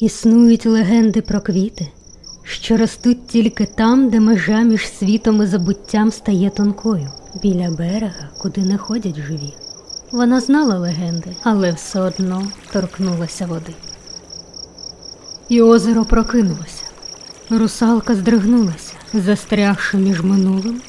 Існують легенди про квіти, що ростуть тільки там, де межа між світом і забуттям стає тонкою, біля берега, куди не ходять живі. Вона знала легенди, але все одно торкнулася води. І озеро прокинулося. Русалка здригнулася, застрягши між минулим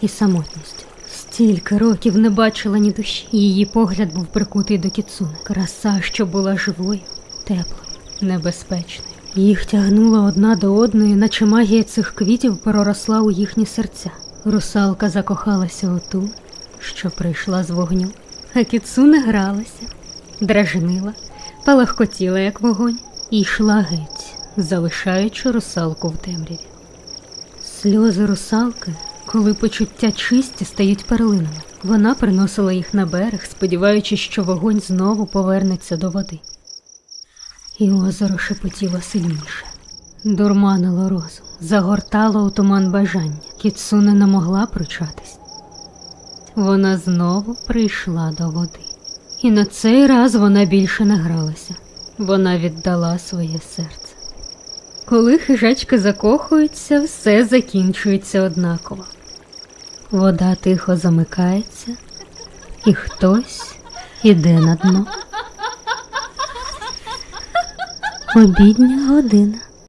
і самотністю. Стільки років не бачила ні душі. Її погляд був прикутий до кіцуни. Краса, що була живою, теплою, небезпечною. Їх тягнула одна до одної, наче магія цих квітів проросла у їхні серця. Русалка закохалася у ту, що прийшла з вогню, а кіцуна гралася, дражнила, палахкотіла, як вогонь, і йшла геть, залишаючи русалку в темряві. Сльози русалки, коли почуття чисті стають перлинами. Вона приносила їх на берег, сподіваючись, що вогонь знову повернеться до води. І озеро шепотіло сильніше. Дурманило розум, загортало у туман бажання. Кіцуне не могла пручатись. Вона знову прийшла до води. І на цей раз вона більше не гралася. Вона віддала своє серце. Коли хижачки закохуються, все закінчується однаково. Вода тихо замикається, і хтось іде на дно. Обідня година.